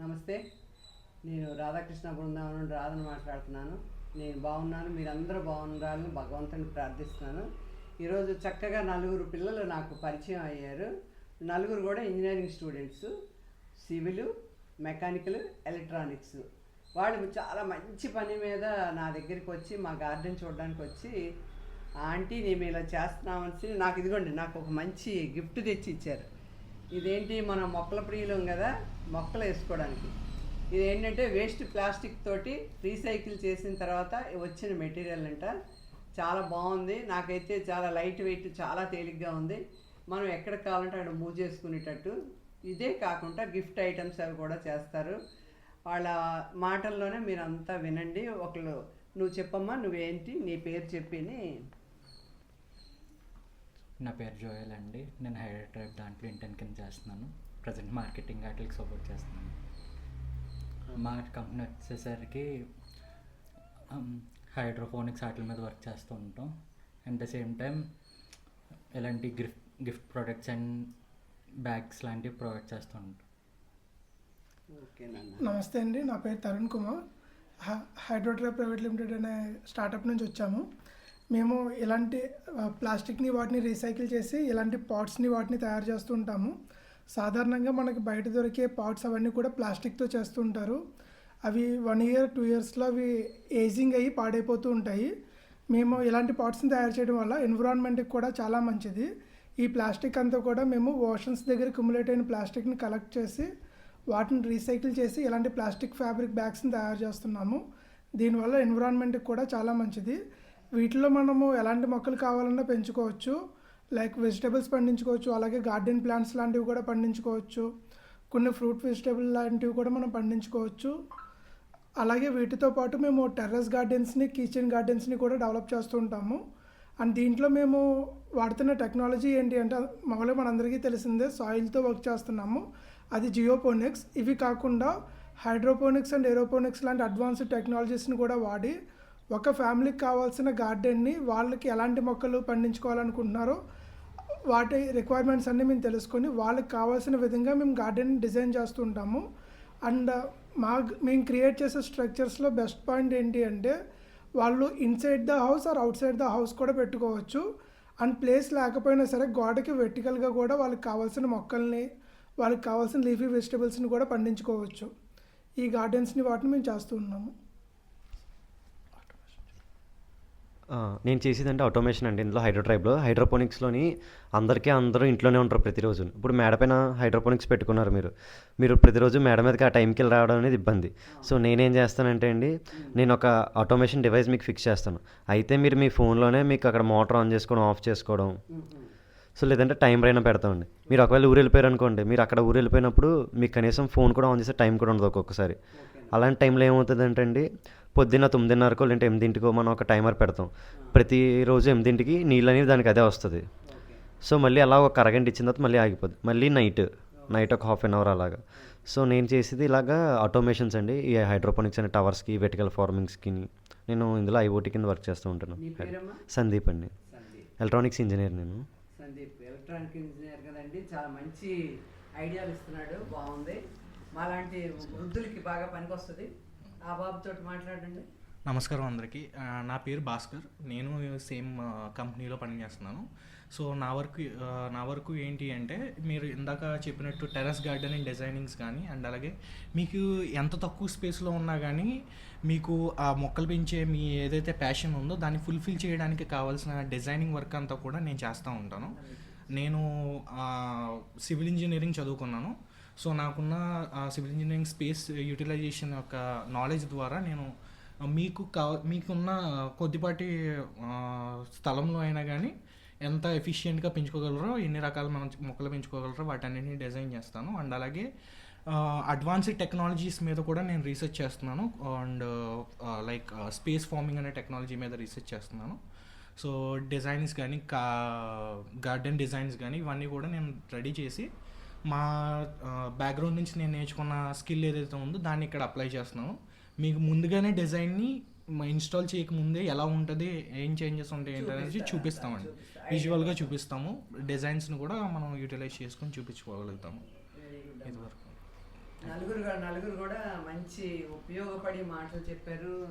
నమస్తే. నేను రాధాకృష్ణ బృందావనం నుండి రాధను మాట్లాడుతున్నాను. నేను బాగున్నాను మీరందరూ బాగున్నారని భగవంతుని ప్రార్థిస్తున్నాను. ఈరోజు చక్కగా నలుగురు పిల్లలు నాకు పరిచయం అయ్యారు. నలుగురు కూడా engineering students civil mechanical electronics. వాళ్ళు చాలా మంచి పని మీద నా దగ్గరికి వచ్చి మా గార్డెన్ చూడడానికి వచ్చి ఆంటీ నేను ఇలా చేస్తున్నామని నాకు ఇదిగోండి నాకు ఒక మంచి గిఫ్ట్ తెచ్చి ఇచ్చారు. ఇదేంటి మనం మొక్కల ప్రియులం కదా? మొక్కలు వేసుకోవడానికి. ఇది ఏంటంటే వేస్ట్ ప్లాస్టిక్ తోటి రీసైకిల్ చేసిన తర్వాత వచ్చిన మెటీరియల్ అంట. చాలా బాగుంది. నాకైతే చాలా లైట్ వెయిట్ చాలా తేలిగ్గా ఉంది. మనం ఎక్కడ కావాలంటే అక్కడ మూవ్ చేసుకునేటట్టు. ఇదే కాకుండా గిఫ్ట్ ఐటమ్స్ అవి కూడా చేస్తారు. వాళ్ళ మాటల్లోనే మీరంతా వినండి. ఒకళ్ళు నువ్వు చెప్పమ్మా నువ్వేంటి? నీ పేరు చెప్పిని నా పేరు జోయల్ అండి. నేను హైడర్ ట్రైబ్ దాంట్లో ఇంటర్న్ కింద చేస్తున్నాను. ప్రజెంట్ మార్కెటింగ్ వాటికి సపోర్ట్ చేస్తున్నాను. మా కంపెనీ వచ్చేసరికి హైడ్రోఫోనిక్స్ వాటి మీద వర్క్ చేస్తూ ఉంటాం. అట్ ద సేమ్ టైం ఇలాంటి gift gift products and bags లాంటివి ప్రొవైడ్ చేస్తూ ఉంటాం. ఓకే నాన్న. నమస్తే అండి. నా పేరు తరుణ్ కుమార్. హ- హైడ్రోట్రా ప్రైవేట్ లిమిటెడ్ అనే స్టార్టప్ నుంచి వచ్చాము. మేము ఇలాంటి ప్లాస్టిక్ని వాటిని రీసైకిల్ చేసి ఇలాంటి పాట్స్ని వాటిని తయారు చేస్తూ ఉంటాము. సాధారణంగా మనకి బయట దొరికే పాట్స్ అవన్నీ కూడా ప్లాస్టిక్తో చేస్తూ ఉంటారు. అవి వన్ ఇయర్ టూ ఇయర్స్లో అవి ఏజింగ్ అయ్యి పాడైపోతూ ఉంటాయి. మేము ఇలాంటి పాట్స్ని తయారు చేయడం వల్ల ఎన్విరాన్మెంట్కి కూడా చాలా మంచిది. ఈ ప్లాస్టిక్ అంతా కూడా మేము ఓషన్స్ దగ్గర క్యుములేట్ అయిన ప్లాస్టిక్ని కలెక్ట్ చేసి వాటిని రీసైకిల్ చేసి ఇలాంటి ప్లాస్టిక్ ఫ్యాబ్రిక్ బ్యాగ్స్ని తయారు చేస్తున్నాము. దీనివల్ల ఎన్విరాన్మెంట్కి కూడా చాలా మంచిది. వీటిలో మనము ఎలాంటి మొక్కలు కావాలన్నా పెంచుకోవచ్చు. లైక్ వెజిటబుల్స్ పండించుకోవచ్చు. అలాగే గార్డెన్ ప్లాంట్స్ లాంటివి కూడా పండించుకోవచ్చు. కొన్ని ఫ్రూట్ వెజిటబుల్ లాంటివి కూడా మనం పండించుకోవచ్చు. అలాగే వీటితో పాటు మేము టెర్రస్ గార్డెన్స్ని కిచెన్ గార్డెన్స్ని కూడా డెవలప్ చేస్తూ ఉంటాము. అండ్ దీంట్లో మేము వాడుతున్న టెక్నాలజీ ఏంటి అంటే మామూలుగా మనందరికీ తెలిసిందే సాయిల్తో వర్క్ చేస్తున్నాము. అది జియోపోనిక్స్. ఇవి కాకుండా హైడ్రోపోనిక్స్ అండ్ ఏరోపోనిక్స్ లాంటి అడ్వాన్స్డ్ టెక్నాలజీస్ని కూడా వాడి ఒక ఫ్యామిలీకి కావాల్సిన గార్డెన్ని వాళ్ళకి ఎలాంటి మొక్కలు పండించుకోవాలనుకుంటున్నారో వాటి రిక్వైర్మెంట్స్ అన్నీ మేము తెలుసుకొని వాళ్ళకి కావాల్సిన విధంగా మేము గార్డెన్ డిజైన్ చేస్తుంటాము అండ్ మా మేము క్రియేట్ చేసే స్ట్రక్చర్స్లో బెస్ట్ పాయింట్ ఏంటి అంటే వాళ్ళు inside the house or outside the house కూడా పెట్టుకోవచ్చు. అండ్ ప్లేస్ లేకపోయినా సరే గోడకి వెర్టికల్గా కూడా వాళ్ళకి కావాల్సిన మొక్కల్ని వాళ్ళకి కావాల్సిన లీఫీ వెజిటబుల్స్ని కూడా పండించుకోవచ్చు. ఈ గార్డెన్స్ని వాటిని మేము చేస్తూ ఉన్నాము ఆ, నేను చేసేదంటే ఆటోమేషన్ అండి. ఇందులో హైడ్రోట్రైబ్లో హైడ్రోపోనిక్స్లోని అందరికీ అందరూ ఇంట్లోనే ఉంటారు ప్రతిరోజు. ఇప్పుడు మేడ పైన హైడ్రోపోనిక్స్ పెట్టుకున్నారు మీరు. మీరు ప్రతిరోజు మేడ మీదకి ఆ టైంకి వెళ్ళి రావడం అనేది ఇబ్బంది. సో నేనేం చేస్తానంటే అండి నేను ఒక ఆటోమేషన్ డివైస్ మీకు ఫిక్స్ చేస్తాను. అయితే మీరు మీ ఫోన్లోనే మీకు అక్కడ మోటార్ ఆన్ చేసుకోవడం ఆఫ్ చేసుకోవడం. సో లేదంటే టైం అయినా పెడతామండి మీరు ఒకవేళ ఊరు వెళ్ళిపోయారు అనుకోండి మీరు అక్కడ ఊరు వెళ్ళిపోయినప్పుడు మీకు కనీసం ఫోన్ కూడా ఆన్ చేసే టైం కూడా ఉండదు ఒక్కొక్కసారి. అలాంటి టైంలో ఏమవుతుందంటే అండి పొద్దున్న తొమ్మిదిన్నరకో లేదంటే ఎనిమిదింటికో మనం ఒక టైమర్ పెడతాం. ప్రతిరోజు ఎనిమిదింటికి నీళ్ళు అనేవి దానికి అదే వస్తుంది. సో మళ్ళీ అలా ఒక అరగంట ఇచ్చిన తర్వాత మళ్ళీ ఆగిపోద్ది. మళ్ళీ నైట్ నైట్ ఒక హాఫ్ అన్ అవర్ అలాగా. సో నేను చేసేది ఇలాగా ఆటోమేషన్స్ అండి. ఈ హైడ్రోపోనిక్స్ అనే టవర్స్కి వెటికల్ ఫార్మింగ్స్కి నేను ఇందులో ఐఓటీ కింద వర్క్ చేస్తూ ఉంటాను. సందీప్ అండి. ఎలక్ట్రానిక్స్ ఇంజనీర్ నేను. సందీప్ ఎలక్ట్రానిక్ ఇంజనీర్ కదండి. చాలా మంచి ఐడియాలు ఇస్తున్నాడు. బాగుంది. మాలాంటి వృద్ధులకి బాగా పనికొస్తుంది. ఆ బాబుతో మాట్లాడండి. నమస్కారం అందరికీ. నా పేరు భాస్కర్. నేను సేమ్ కంపెనీలో పనిచేస్తున్నాను. సో నా వర్క్ నా వర్క్ ఏంటి అంటే మీరు ఇందాక చెప్పినట్టు టెర్రస్ గార్డెనింగ్ డిజైనింగ్స్ కానీ అండ్ అలాగే మీకు ఎంత తక్కువ స్పేస్లో ఉన్నా కానీ మీకు ఆ మొక్కలు పెంచే మీ ఏదైతే ప్యాషన్ ఉందో దాన్ని ఫుల్ఫిల్ చేయడానికి కావాల్సిన డిజైనింగ్ వర్క్ అంతా కూడా నేను చేస్తూ ఉంటాను. నేను సివిల్ ఇంజనీరింగ్ చదువుకున్నాను. సో నాకున్న సివిల్ ఇంజనీరింగ్ స్పేస్ యూటిలైజేషన్ యొక్క నాలెడ్జ్ ద్వారా నేను మీకు కావ మీకున్న కొద్దిపాటి స్థలంలో అయినా కానీ ఎంత ఎఫిషియెంట్గా పెంచుకోగలరో ఎన్ని రకాల మనం మొక్కలు పెంచుకోగలరో వాటన్నిటిని డిజైన్ చేస్తాను. అండ్ అలాగే అడ్వాన్స్డ్ టెక్నాలజీస్ మీద కూడా నేను రీసెర్చ్ చేస్తున్నాను. అండ్ లైక్ స్పేస్ ఫార్మింగ్ అనే టెక్నాలజీ మీద రీసెర్చ్ చేస్తున్నాను. సో డిజైన్స్ కానీ కా గార్డెన్ డిజైన్స్ కానీ ఇవన్నీ కూడా నేను రెడీ చేసి మా బ్యాక్గ్రౌండ్ నుంచి నేను నేర్చుకున్న స్కిల్ ఏదైతే ఉందో దాన్ని ఇక్కడ అప్లై చేస్తున్నాను. మీకు ముందుగానే డిజైన్ని ఇన్స్టాల్ చేయకముందే ఎలా ఉంటుంది ఏం చేంజెస్ ఉంటాయి ఏంటి అనేది చూపిస్తామండి. విజువల్గా చూపిస్తాము. డిజైన్స్ని కూడా మనం యూటిలైజ్ చేసుకొని చూపించుకోగలుగుతాము. ఇది వరకు. నలుగురు నలుగురు కూడా మంచి ఉపయోగపడి మాటలు చెప్పారు.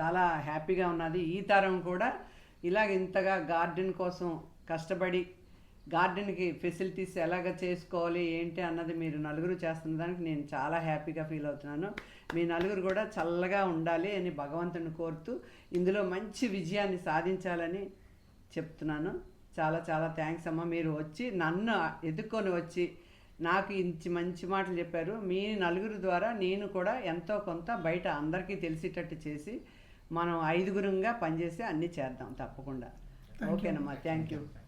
చాలా హ్యాపీగా ఉన్నది. ఈ తరం కూడా ఇలాగ ఇంతగా గార్డెన్ కోసం కష్టపడి గార్డెన్కి ఫెసిలిటీస్ ఎలాగ చేసుకోవాలి ఏంటి అన్నది మీరు నలుగురు చేస్తున్న దానికి నేను చాలా హ్యాపీగా ఫీల్ అవుతున్నాను. మీ నలుగురు కూడా చల్లగా ఉండాలి అని భగవంతుని కోరుతూ ఇందులో మంచి విజయాన్ని సాధించాలని చెప్తున్నాను. చాలా చాలా థ్యాంక్స్ అమ్మ. మీరు వచ్చి నన్ను ఎదుక్కొని వచ్చి నాకు ఇంత మంచి మాటలు చెప్పారు. మీ నలుగురు ద్వారా నేను కూడా ఎంతో కొంత బయట అందరికీ తెలిసేటట్టు చేసి మనం ఐదుగురుగా పనిచేసి అన్నీ చేద్దాం తప్పకుండా. ఓకేనమ్మా. Thank you.